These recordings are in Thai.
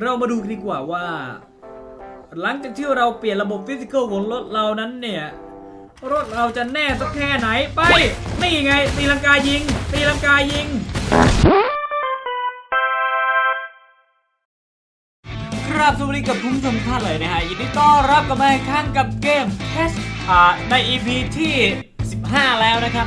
เรามาดูกันดีกว่าว่า หลังจากที่เราเปลี่ยนระบบฟิสิกอลของรถเรานั้นเนี่ย รถเราจะแน่สักแค่ไหนไป นี่ไงตีลังกายิงตีลังกายิง ครับสวัสดีกับคุณผู้ชมท่านเลยนะฮะยินดีต้อนรับกลับมาอีกครั้งกับเกม Test อ่าใน EP ที่ 15 แล้วนะครับ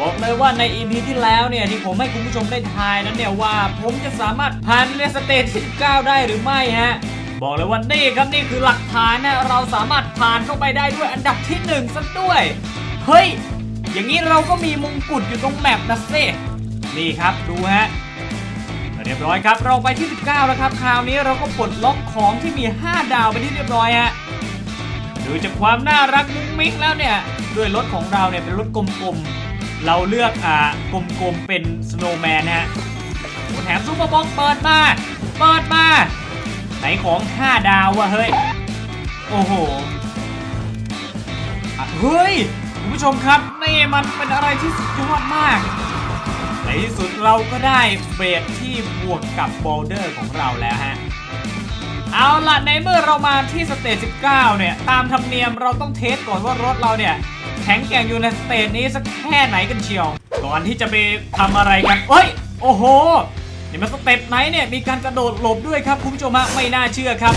บอกเลยว่าใน EP ที่แล้วเนี่ย ที่ผมให้คุณผู้ชมได้ทายนั้นเนี่ยว่า ผมจะสามารถผ่านในสเตจที่19 ได้หรือไม่ฮะ บอกเลยว่านี่ครับนี่คือหลักฐานนะเราสามารถผ่านเข้าไปได้ด้วยอันดับที่1ซะด้วย เฮ้ย อย่างนี้เราก็มีมงกุฎอยู่ตรงแมปนะเซนี่ครับดูฮะเรียบร้อยครับเราไปที่ 19 แล้วครับคราวนี้เราก็ปลดล็อกของที่มี 5 ดาวไปที่เรียบร้อยฮะดูจากความน่ารักมุ้งมิ้งแล้วเนี่ยด้วยรถของเราเนี่ยเป็นรถกลมๆ เราเลือกอ่ากลมๆเป็นสโนว์แมนฮะโอ้แถมซุปเปอร์บ็อกซ์เปิดมาเปิดมา ไหนของ 5 ดาววะเฮ้ย โอ้โหอะเฮ้ย คุณผู้ชมครับ นี่มันเป็นอะไรที่สุดยอดมากในที่สุดเราก็ได้เบรดที่บวกกับบอลเดอร์ของเราแล้วฮะ เอาล่ะในเมื่อเรามาที่สเตจ19 เนี่ย ตามธรรมเนียมเราต้องเทสก่อนว่ารถเราเนี่ย แข็งแกร่งอยู่ในสเตจนี้สักแค่ไหนกันเชียว ก่อนที่จะไปทำอะไรกันเอ้ย โอ้โหนี่มันสเต็ปไหนเนี่ย มีการกระโดดหลบด้วยครับคุณผู้ชมฮะไม่น่าเชื่อครับ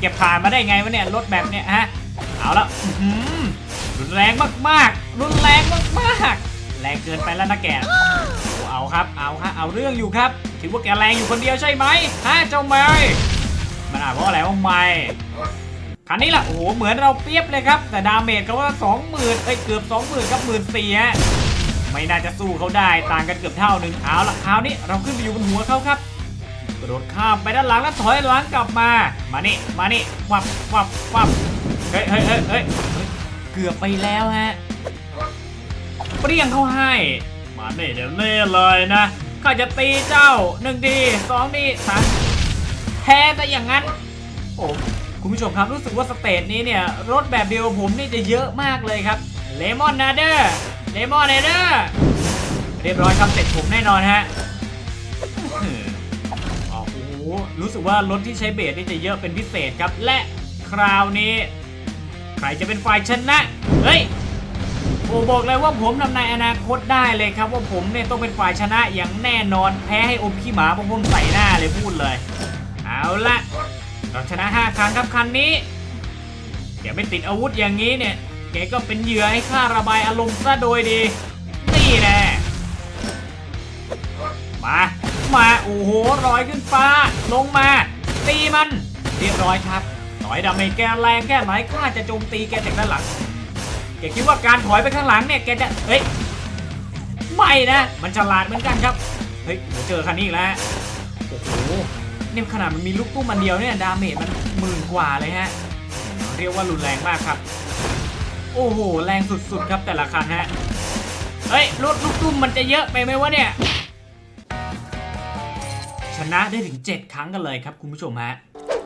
เก็บผ่านมาได้ไงวะเนี่ยรถแบบเนี่ยฮะ เอาละรุนแรงมากๆ รุนแรงมากๆ แรงเกินไปแล้วนะแกเอาครับเอาครับเอาเรื่องอยู่ครับคิดว่าแกแรงอยู่คนเดียวใช่ไหมฮะเจ้าเมย์มันอ่านว่าอะไรว่าไม่ คันนี้ล่ะโอ้โหเหมือนเราเปรียบเลยครับ แต่ดาเมจเขาว่าสองหมื่นเอ้ยเกือบสองหมื่นกับหมื่นสี่ฮะไม่น่าจะสู้เขาได้ต่างกันเกือบเท่าหนึ่งเอาล่ะคราวนี้เราขึ้นไปอยู่บนหัวเขาครับกระโดดข้ามไปด้านหลังแล้วถอยหลังกลับมา มานี่มานี่วับวับวับเฮ้ยเฮ้ยเฮ้ยเฮ้ยเกือบไปแล้วฮะเปรี้ยงเข้าให้มาเน่เดี๋ยวเน่เลยนะข้าจะตีเจ้าหนึ่งดีสองดีสามแพ้แต่อย่างนั้นโอ้ คุณผู้ชมครับรู้สึกว่าสเตจนี้เนี่ยรถแบบเดียวผมนี่จะเยอะมากเลยครับเลมอนนาเดอร์เลมอนนาเดอร์เรียบร้อยครับเสร็จผมแน่นอนฮะโอ้โหรู้สึกว่ารถที่ใช้เบสนี่จะเยอะเป็นพิเศษครับ และคราวนี้ ใครจะเป็นฝ่ายชนะเฮ้ยโอ้บอกเลยว่าผมทำนายอนาคตได้เลยครับ ว่าผมเนี่ยต้องเป็นฝ่ายชนะอย่างแน่นอนแพ้ให้อมขี้หมาเพราะผมใส่หน้าเลยพูดเลย เอาละ เราชนะ5ครั้งครับคันนี้แกไม่ติดอาวุธอย่างนี้เนี่ยแกก็เป็นเหยื่อให้ข้าระบายอารมณ์ซะโดยดี นี่แน่มา มาโอ้โหลอยขึ้นฟ้า ลงมา ตีมันเรียบร้อยครับต่อยดาเมจแกแรงแค่ไหนข้าจะโจมตีแกจากด้านหลังแกคิดว่าการถอยไปข้างหลังเนี่ยแกจะเฮ้ยไม่นะ มันฉลาดเหมือนกันครับเฮ้ยเจอคันนี้แล้วโอ้โห เนี่ยขนาดมันมีลูกตุ้มมันเดียวเนี่ยดาเมจมันหมื่นกว่าเลยฮะ เรียกว่ารุนแรงมากครับ โอ้โห แรงสุดๆครับแต่ละคันฮะ เฮ้ยลูกลูกตุ้มมันจะเยอะไปไหมวะเนี่ย ชนะได้ถึง 7 ครั้งกันเลยครับคุณผู้ชมฮะ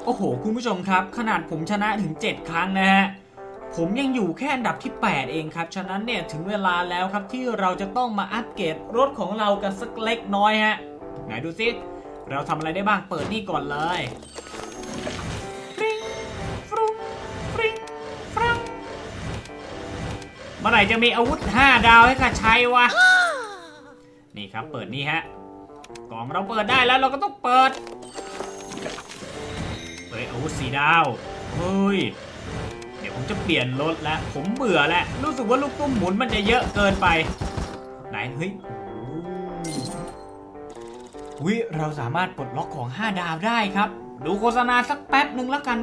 โอ้โห คุณผู้ชมครับ ขนาดผมชนะถึง 7 ครั้งนะฮะผมยังอยู่แค่อันดับที่ 8 เองครับ ฉะนั้นเนี่ยถึงเวลาแล้วครับที่เราจะต้องมาอัปเกรดรถของเรากันสักเล็กน้อยฮะ ไหนดูซิ เราทำอะไรได้บ้างเปิดนี่ก่อนเลยเมื่อไหร่จะมีอาวุธ 5 ดาวให้ข้าใช้วะ นี่ครับเปิดนี่ฮะ กล่องเราเปิดได้แล้วเราก็ต้องเปิด เฮ้ยอาวุธสีดาว เฮ้ย เดี๋ยวผมจะเปลี่ยนรถแล้ว ผมเบื่อแล้ว รู้สึกว่าลูกตุ้มหมุนมันจะเยอะเกินไป ไหนเฮ้ย วิเราสามารถปลดล็อกของ 5 ดาวได้ครับ ดูโฆษณาสักแป๊บหนึ่งแล้วกัน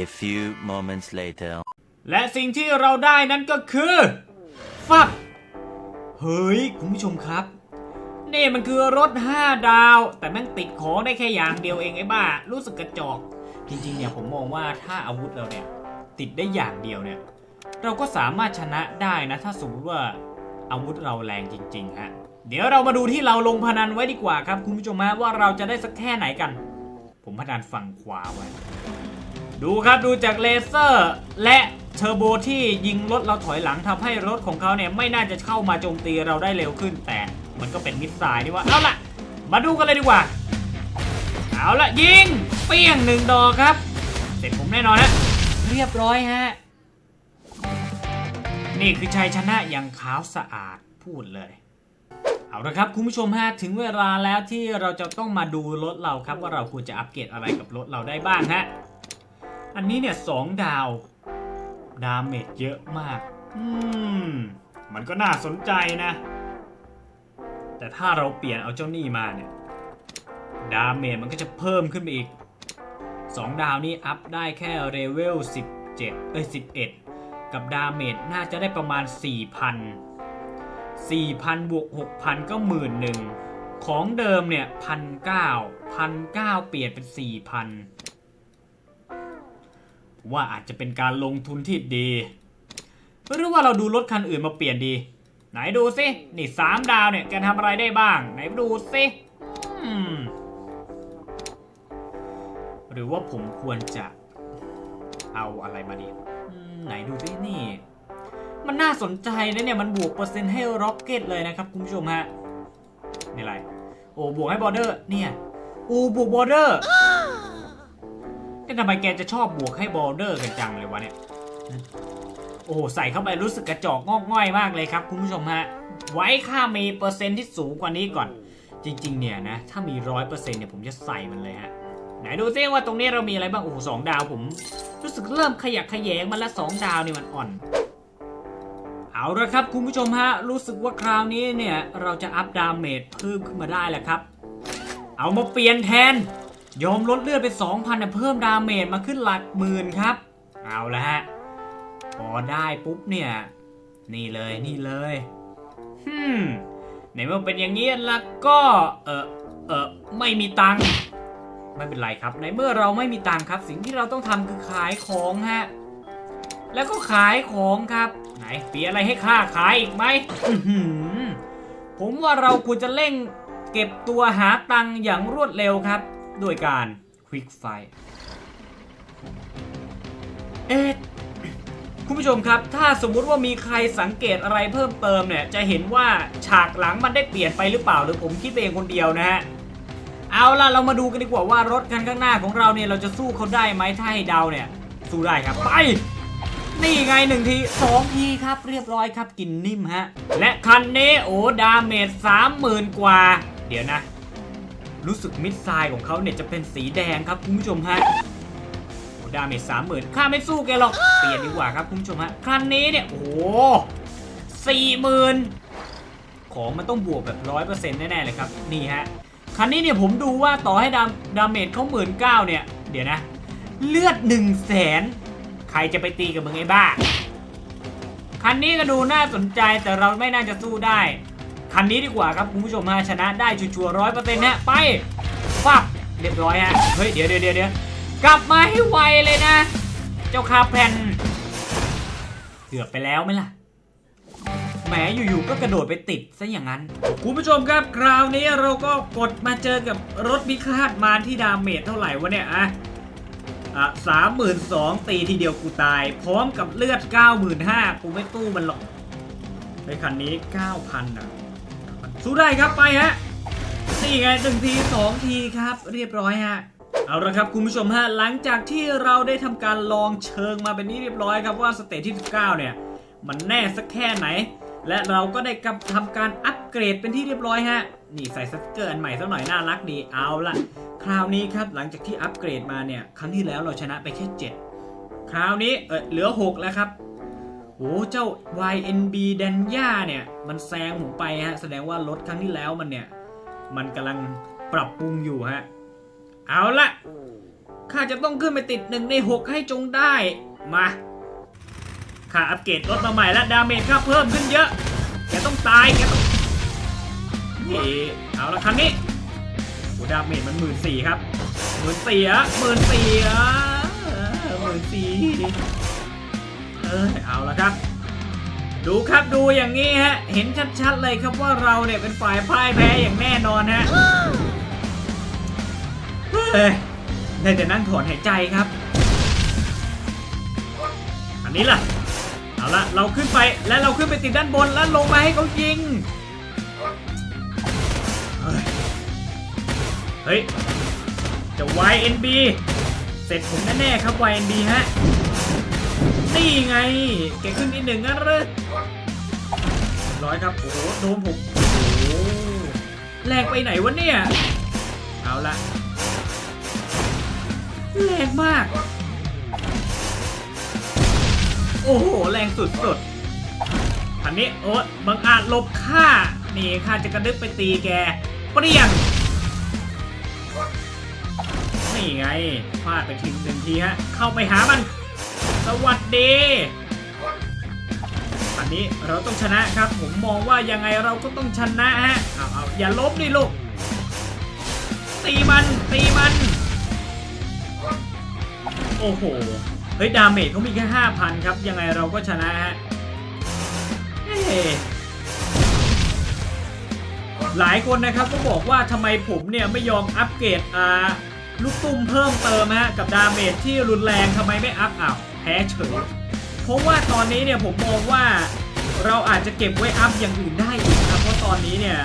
A few moments later. และสิ่งที่เราได้นั้นก็คือ ฟัก เฮ้ย คุณผู้ชมครับ นี่มันคือรถ 5 ดาว แต่แม่งติดของได้แค่อย่างเดียวเองไอ้บ้า รู้สึกกระจอก จริงๆเนี่ยผมมองว่าถ้าอาวุธเราเนี่ย ติดได้อย่างเดียวเนี่ย เราก็สามารถชนะได้นะ ถ้าสมมติว่าอาวุธเราแรงจริง ๆ ฮะ เดี๋ยวเรามาดูที่เราลงพนันไว้ดีกว่าครับคุณผู้ชมฮะว่าเราจะได้สักแค่ไหนกัน ผมพนันฝั่งขวาไว้ ดูครับดูจากเลเซอร์และเทอร์โบที่ยิงรถเราถอยหลังทำให้รถของเขาเนี่ยไม่น่าจะเข้ามาโจมตีเราได้เร็วขึ้น แต่มันก็เป็นมิสไซล์นี่ว่าเอาล่ะ มาดูกันเลยดีกว่า เอาละยิง เปี้ยงหนึ่งดอกครับ เสร็จผมแน่นอนฮะเรียบร้อยฮะ นี่คือชัยชนะอย่างขาวสะอาดพูดเลย เอาละครับคุณผู้ชมฮะถึงเวลาแล้วที่เราจะต้องมาดูรถเราครับว่าเราควรจะอัปเกรดอะไรกับรถเราได้บ้างฮะอันนี้เนี่ยสองดาวดาเมจเยอะมาก อืม มันก็น่าสนใจนะ แต่ถ้าเราเปลี่ยนเอาเจ้านี่มาเนี่ย ดาเมจมันก็จะเพิ่มขึ้นไปอีก 2 ดาวนี้อัพได้แค่เลเวล17 เอ้ย 11 กับดาเมจน่าจะได้ประมาณ 4,000 4,000บวก6,000 ก็หมื่นหนึ่งของเดิมเนี่ยพันเก้าพันเก้าเปลี่ยนเป็น4,000ว่าอาจจะเป็นการลงทุนที่ดี หรือว่าเราดูรถคันอื่นมาเปลี่ยนดี ไหนดูสินี่สามดาวเนี่ยแกทำอะไรได้บ้าง ไหนดูสิหรือว่าผมควรจะเอาอะไรมาดี ไหนดูสินี่ มันน่าสนใจนะเนี่ย มันบวกเปอร์เซ็นต์ให้ร็อกเก็ตเลยนะครับคุณผู้ชมฮะนี่อะไร โอ้บวกให้บอร์เดอร์เนี่ยอ้บวกบอร์เดอร์แต่ทำไมแกจะชอบบวกให้บอร์เดอร์กันจังเลยวะเนี่ย โอ้โหใส่เข้าไปรู้สึกกระจอกงอกง่อยมากเลยครับคุณผู้ชมฮะ ไว้ค่ามีเปอร์เซ็นต์ที่สูงกว่านี้ก่อน จริง ๆ เนี่ยนะ ถ้ามีร้อยเปอร์เซ็นต์เนี่ยผมจะใส่มันเลยฮะไหนดูซิว่าตรงนี้เรามีอะไรบ้างโอ้โหสองดาวผม รู้สึกเริ่มขยักขยงมันละสองดาวนี่มันอ่อน เอาละครับคุณผู้ชมฮะ รู้สึกว่าคราวนี้เนี่ย เราจะอัพดาเมจเพิ่มขึ้นมาได้แหล้วครับ เอามาเปลี่ยนแทน ยอมลดเลือดไป 2,000นะเพิ่มดาเมจมาขึ้นหลักหมื่นครับ เอาละฮะ พอได้ปุ๊บเนี่ย นี่เลยนี่เลยฮึมในเมื่อเป็นอย่างนี้แล้วก็เออเออไม่มีตังค์ไม่เป็นไรครับ ในเมื่อเราไม่มีตังค์ครับ สิ่งที่เราต้องทำคือขายของฮะ แล้วก็ขายของครับ ไหนปีอะไรให้ค่าขายอีกไหมผมว่าเราควรจะเร่งเก็บตัวหาตังค์อย่างรวดเร็วครับ โดยการควิกไฟ เอ๊ะคุณผู้ชมครับ ถ้าสมมุติว่ามีใครสังเกตอะไรเพิ่มเติมเนี่ย จะเห็นว่าฉากหลังมันได้เปลี่ยนไปหรือเปล่าหรือผมคิดเองคนเดียวนะฮะ เอาล่ะเรามาดูกันดีกว่าว่ารถคันข้างหน้าของเราเนี่ยเราจะสู้เขาได้ไหมถ้าให้เดาเนี่ย สู้ได้ครับ ไป นี่ไงหนึ่งทีสองทีครับเรียบร้อยครับกินนิ่มฮะ และคันนี้โอ้ดาเมจสามหมื่นกว่า เดี๋ยวนะ รู้สึกมิดไซล์ของเขาเนี่ยจะเป็นสีแดงครับคุณผู้ชมฮะโอ้ดาเมจสามหมื่นข้าไม่สู้แกหรอก เปลี่ยนดีกว่าครับคุณผู้ชมฮะ คันนี้เนี่ย โอ้สี่หมื่นของมันต้องบวกแบบร้อยเปอร์เซ็นต์แน่ๆเลยครับ นี่ฮะ คันนี้เนี่ยผมดูว่าต่อให้ดามดาเมจเขาหมื่นเก้าเนี่ย เดี๋ยวนะ เลือดหนึ่งแสน รจะไปตีกับมึงไอ้บ้า คันนี้ก็ดูน่าสนใจแต่เราไม่น่าจะสู้ได้ คันนี้ดีกว่าครับคุณผู้ชมฮะชนะได้ชัวร์ร้อยเปอร์เซ็นต์ฮะไปฟับเรียบร้อยฮะเฮ้ยเดี๋ยวเดี๋ยวเดี๋ยวกลับมาให้ไวเลยนะ เจ้าคาแผ่นเกือบไปแล้วไหมล่ะแหมอยู่ๆก็กระโดดไปติดซะอย่างนั้น คุณผู้ชมครับคราวนี้เราก็กดมาเจอกับรถมิคาดมารที่ดาเมจเท่าไหร่วะเนี่ยอะ อะสามหมื่นสองตีทีเดียวกูตาย พร้อมกับเลือดเก้าหมื่นห้ากูไม่ตู้มันหรอกในคันนี้เก้าพันอะสู้ได้ครับไปฮะนี่ไงหนึ่งทีสองทีครับ เรียบร้อยฮะเอาละครับคุณผู้ชมฮะหลังจากที่เราได้ทำการลองเชิงมาเป็นที่เรียบร้อยครับว่าสเตจที่ 19 เนี่ย มันแน่สักแค่ไหน และเราก็ได้กำทำการอัปเกรดเป็นที่เรียบร้อยฮะ นี่ใส่สติกเกอร์อันใหม่สักหน่อยน่ารักดีเอาละคราวนี้ครับหลังจากที่อัปเกรดมาเนี่ยครั้งที่แล้วเราชนะไปแค่ 7 คราวนี้เออเหลือ 6 แล้วครับโอ้เจ้า YNB แดนย่าเนี่ย มันแซงผมไปฮะ แสดงว่ารถครั้งที่แล้วมันเนี่ย มันกำลังปรับปรุงอยู่ฮะ เอาละข้าจะต้องขึ้นไปติดหนึ่งในหกให้จงได้ มาข้าอัปเกรดรถมาใหม่แล้วดาเมจข้าเพิ่มขึ้นเยอะ แกต้องตาย แกต้อง นี่เอาละคันนี้โอ้ดาเมจมันหมื่นสี่ครับหมื่นสี่อะหมื่นสี่อะหมื่นสี่เออเอาละครับ ดูครับดูอย่างนี้ฮะ เห็นชัดๆเลยครับว่าเราเนี่ยเป็นฝ่ายพ่ายแพ้อย่างแน่นอนฮะเฮ้ยได้แต่นั่งถอนหายใจครับ อันนี้ล่ะ เอาละเราขึ้นไปและเราขึ้นไปติดด้านบนแล้วลงมาให้เขายิง เฮ้ยจะ YNB เสร็จผมแน่ๆครับ YNB ฮะ นี่ไงเก่งขึ้นนิดหนึ่งงั้นเลยร้อยครับ โอ้โหโดนผมโอ้แรงไปไหนวะเนี่ย เอาละแรงมาก โอ้โห แรงสุดๆอันนี้โอ๊ตบังอาจลบข้านี่ข้าจะกระดึบไปตีแก เปรี้ยง ไงฟาดไปทิ้งหนึ่งทีฮะ เข้าไปหามัน สวัสดี อันนี้เราต้องชนะครับ ผมมองว่ายังไงเราก็ต้องชนะฮะเอาเอาอย่าล้มดิลูก ตีมัน ตีมัน โอ้โห เฮ้ย ดาเมจเขามีแค่5,000ครับ ยังไงเราก็ชนะฮะเอ้หลายคนนะครับก็บอกว่าทำไมผมเนี่ยไม่ยอมอัปเกรดอ่า ลูกตุ้มเพิ่มเติมฮะกับดาเมจที่รุนแรงทำไมไม่อัพอ้าวแพ้เฉยเพราะว่าตอนนี้เนี่ยผมมองว่าเราอาจจะเก็บไว้อัพอย่างอื่นได้อีกครับเพราะตอนนี้เนี่ย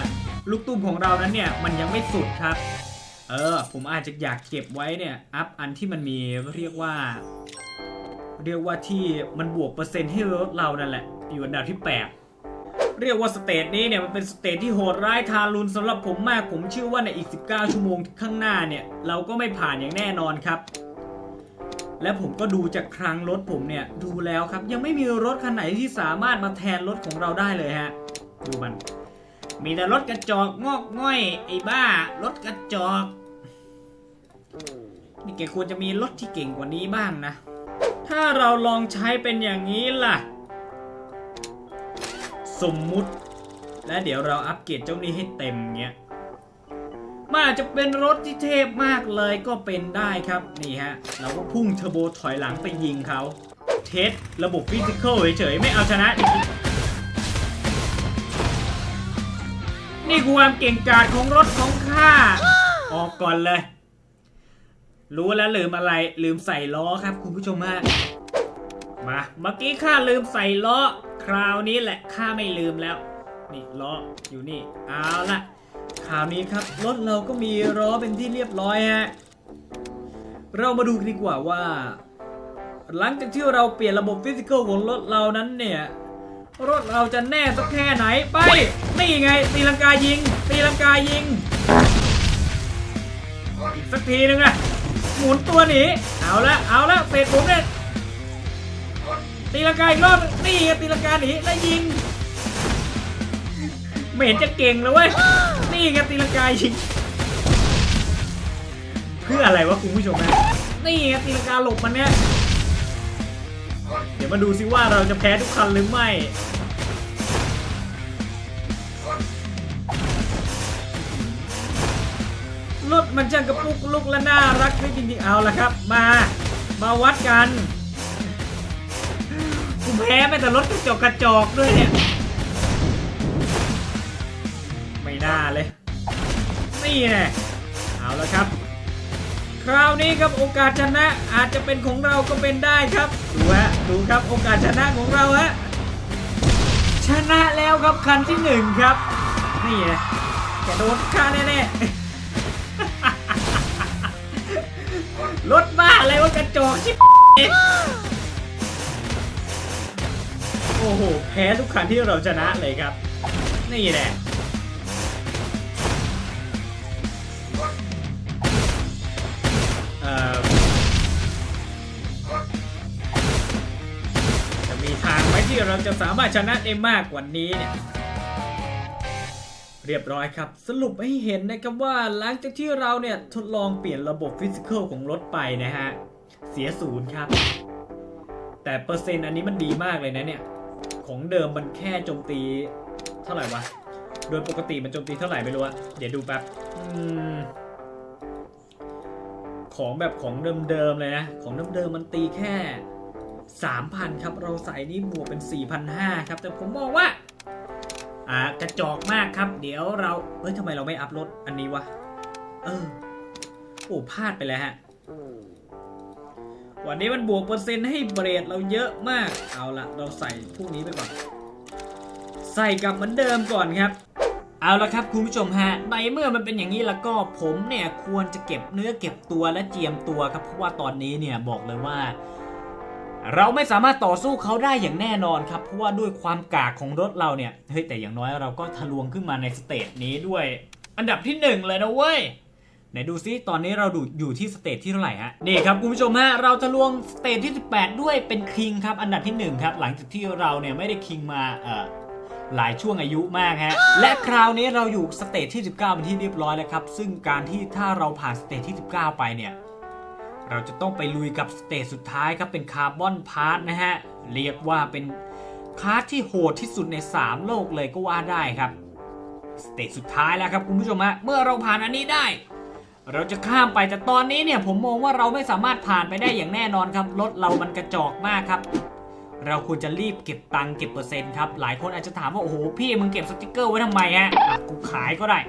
ลูกตุ้มของเรานั้นเนี่ยมันยังไม่สุดครับ เออ ผมอาจจะอยากเก็บไว้เนี่ยอัพอันที่มันมีเรียกว่า เรียกว่าที่มันบวกเปอร์เซ็นต์ให้รถเรานั่นแหละ อยู่อันดับที่ 8 เรียกว่าสเตจนี้เนี่ยมันเป็นสเตจที่โหดร้ายทารุณสำหรับผมมากผมเชื่อว่าในอีก 19 ชั่วโมงข้างหน้าเนี่ย เราก็ไม่ผ่านอย่างแน่นอนครับ และผมก็ดูจากครั้งรถผมเนี่ย ดูแล้วครับ ยังไม่มีรถคันไหนที่สามารถมาแทนรถของเราได้เลยฮะ ดูมัน มีแต่รถกระจอกงอกง่อย ไอ้บ้ารถกระจอกนี่แกควรจะมีรถที่เก่งกว่านี้บ้างนะ ถ้าเราลองใช้เป็นอย่างนี้ล่ะ สมมุติ และเดี๋ยวเราอัปเกรดเจ้านี้ให้เต็มเงี้ยมันอาจจะเป็นรถที่เทพมากเลยก็เป็นได้ครับนี่ฮะ เราก็พุ่งเทอร์โบถอยหลังไปยิงเขาเทสระบบฟิสิกอลเฉยๆ ไม่เอาชนะ นี่คือความเก่งกาจของรถของข้า ออกก่อนเลย รู้แล้วลืมอะไรลืมใส่ล้อครับคุณผู้ชมฮะมาเมื่อกี้ข้าลืมใส่ล้อ คราวนี้แหละข้าไม่ลืมแล้ว นี่ล้ออยู่นี่ เอาละคราวนี้ครับรถเราก็มีล้อเป็นที่เรียบร้อยฮะ เรามาดูดีกว่าว่า หลังจากที่เราเปลี่ยนระบบฟิสิกอลของรถเรานั้นเนี่ย รถเราจะแน่สักแค่ไหนไป นี่ไงตีลังกายิง ตีลังกายิง อีกสักทีนึงอะหมุนตัวหนี เอาละ เอาละเฟดผมเนี่ย ตีลังกาอีกรอบนี่ตีลังกาหนีแล้วยิงไม่เห็นจะเก่งเลยเว้ยนี่ไงตีลังกายิงเพื่ออะไรวะคุณผู้ชมนะนี่ไงตีลังกาหลบมันเนี่ยเดี๋ยวมาดูซิว่าเราจะแพ้ทุกคันหรือไม่รถมันช่างกระปุกลุกและน่ารักด้วยจริงๆเอาละครับ มามาวัดกัน กูแพ้ไปแต่รถกระจกกระจอกด้วยเนี่ย ไม่น่าเลย นี่แน่เอาละครับ คราวนี้ครับโอกาสชนะอาจจะเป็นของเราก็เป็นได้ครับ ดูฮะ ดูครับโอกาสชนะของเราฮะ ชนะแล้วครับคันที่หนึ่งครับ นี่ไงแกโดนฆ่าแน่ๆรถบ้าอะไรวะกระจอกชิบ โอ้โห แพ้ทุกครั้งที่เราชนะเลยครับ นี่แหละจะมีทางไหมที่เราจะสามารถชนะได้มากกว่านี้เนี่ยเรียบร้อยครับ สรุปให้เห็นนะครับว่าหลังจากที่เราเนี่ย ทดลองเปลี่ยนระบบฟิสิกอลของรถไปนะฮะ เสียศูนย์ครับ แต่เปอร์เซ็นต์อันนี้มันดีมากเลยนะเนี่ย ของเดิมมันแค่โจมตีเท่าไหร่วะ โดยปกติมันโจมตีเท่าไหร่ไม่รู้อะเดี๋ยวดูแป๊บของแบบของเดิมๆเลยนะ ของเดิมๆมันตีแค่ 3,000 ครับ เราใส่นี่บวกเป็น 4,500 ครับ แต่ผมมองว่า อ่ากระจอกมากครับ เดี๋ยวเรา เฮ้ยทำไมเราไม่อัพรถอันนี้วะ เออ โอ้พลาดไปแล้วฮะ วันนี้มันบวกเปอร์เซ็นต์ให้เบรดเราเยอะมาก เอาละเราใส่พวกนี้ไปก่อน ใส่กลับเหมือนเดิมก่อนครับ เอาละครับคุณผู้ชมฮะ ในเมื่อมันเป็นอย่างนี้แล้วก็ผมเนี่ยควรจะเก็บเนื้อเก็บตัวและเจียมตัวครับ เพราะว่าตอนนี้เนี่ยบอกเลยว่า เราไม่สามารถต่อสู้เขาได้อย่างแน่นอนครับ เพราะว่าด้วยความกากของรถเราเนี่ย เฮ้ยแต่อย่างน้อยเราก็ทะลวงขึ้นมาในสเตจนี้ด้วย อันดับที่หนึ่งเลยนะเว้ย ไหนดูซิตอนนี้เราดูอยู่ที่สเตจที่เท่าไหร่ฮะนี่ครับคุณผู้ชมฮะเราทะลวงสเตจที่ 18 ด้วยเป็นคิงครับอันดับที่หนึ่งครับ หลังจากที่เราเนี่ยไม่ได้คิงมาเอ่อหลายช่วงอายุมากฮะ และคราวนี้เราอยู่สเตจที่ 19เป็นที่เรียบร้อยแล้วครับ ซึ่งการที่ถ้าเราผ่านสเตจที่ 19 ไปเนี่ย เราจะต้องไปลุยกับสเตจสุดท้ายครับเป็นคาร์บอนพาร์ทนะฮะ เรียกว่าเป็นพาร์ทที่โหดที่สุดใน 3 โลกเลยก็ว่าได้ครับ สเตจสุดท้ายแล้วครับคุณผู้ชมฮะ เมื่อเราผ่านอันนี้ได้ เราจะข้ามไปแต่ตอนนี้เนี่ยผมมองว่าเราไม่สามารถผ่านไปได้อย่างแน่นอนครับรถเรามันกระจอกมากครับ เราควรจะรีบเก็บตังค์เก็บเปอร์เซ็นต์ครับหลายคนอาจจะถามว่าโอ้โหพี่มึงเก็บสติกเกอร์ไว้ทำไมฮะอะกูขายก็ได้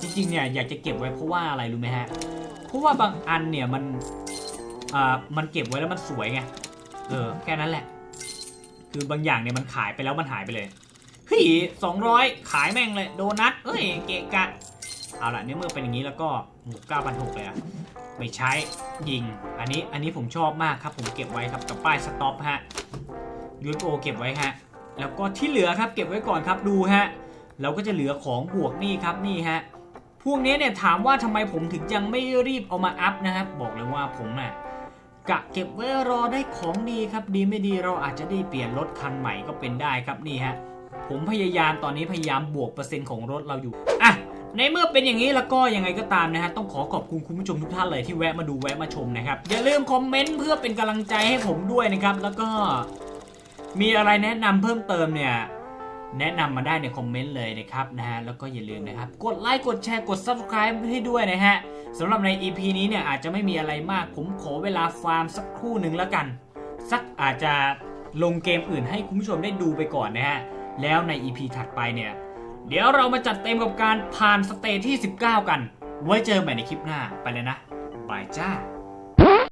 จริงๆเนี่ยอยากจะเก็บไว้เพราะว่าอะไรรู้ไหมฮะเพราะว่าบางอันเนี่ยมันอ่ามันเก็บไว้แล้วมันสวยไงเออแค่นั้นแหละ คือบางอย่างเนี่ยมันขายไปแล้วมันหายไปเลยเฮ้ยสองร้อยขายแม่งเลยโดนัทเอ้ยเกะกะ เอาละเนี่ยเมื่อเป็นอย่างนี้แล้วก็หมูเก้าพันหกเลยอะไม่ใช้ยิง อันนี้อันนี้ผมชอบมากครับผมเก็บไว้ครับกับป้ายสต็อปฮะ UFO เก็บไว้ฮะแล้วก็ที่เหลือครับเก็บไว้ก่อนครับดูฮะเราก็จะเหลือของบวกนี่ครับนี่ฮะพวกนี้เนี่ยถามว่าทำไมผมถึงยังไม่รีบเอามาอัพนะครับบอกเลยว่าผมน่ะกะเก็บไว้รอได้ของดีครับดีไม่ดีเราอาจจะได้เปลี่ยนรถคันใหม่ก็เป็นได้ครับนี่ฮะผมพยายามตอนนี้พยายามบวกเปอร์เซ็นต์ของรถเราอยู่อะ ในเมื่อเป็นอย่างนี้แล้วก็ยังไงก็ตามนะฮะต้องขอขอบคุณคุณผู้ชมทุกท่านเลยที่แวะมาดูแวะมาชมนะครับอย่าลืมคอมเมนต์เพื่อเป็นกำลังใจให้ผมด้วยนะครับแล้วก็มีอะไรแนะนำเพิ่มเติมเนี่ยแนะนำมาได้ในคอมเมนต์เลยนะครับนะฮะแล้วก็อย่าลืมนะครับ กดไลค์กดแชร์กด Subscribe ให้ด้วยนะฮะสำหรับใน EP นี้เนี่ยอาจจะไม่มีอะไรมาก ผมขอเวลาฟาร์มสักครู่หนึ่งแล้วกัน สักอาจจะลงเกมอื่นให้คุณผู้ชมได้ดูไปก่อนนะฮะแล้วใน EP ถัดไปเนี่ย เดี๋ยวเรามาจัดเต็มกับการผ่านสเตจที่ 19 กัน ไว้เจอใหม่ในคลิปหน้าไปเลยนะบายจ้า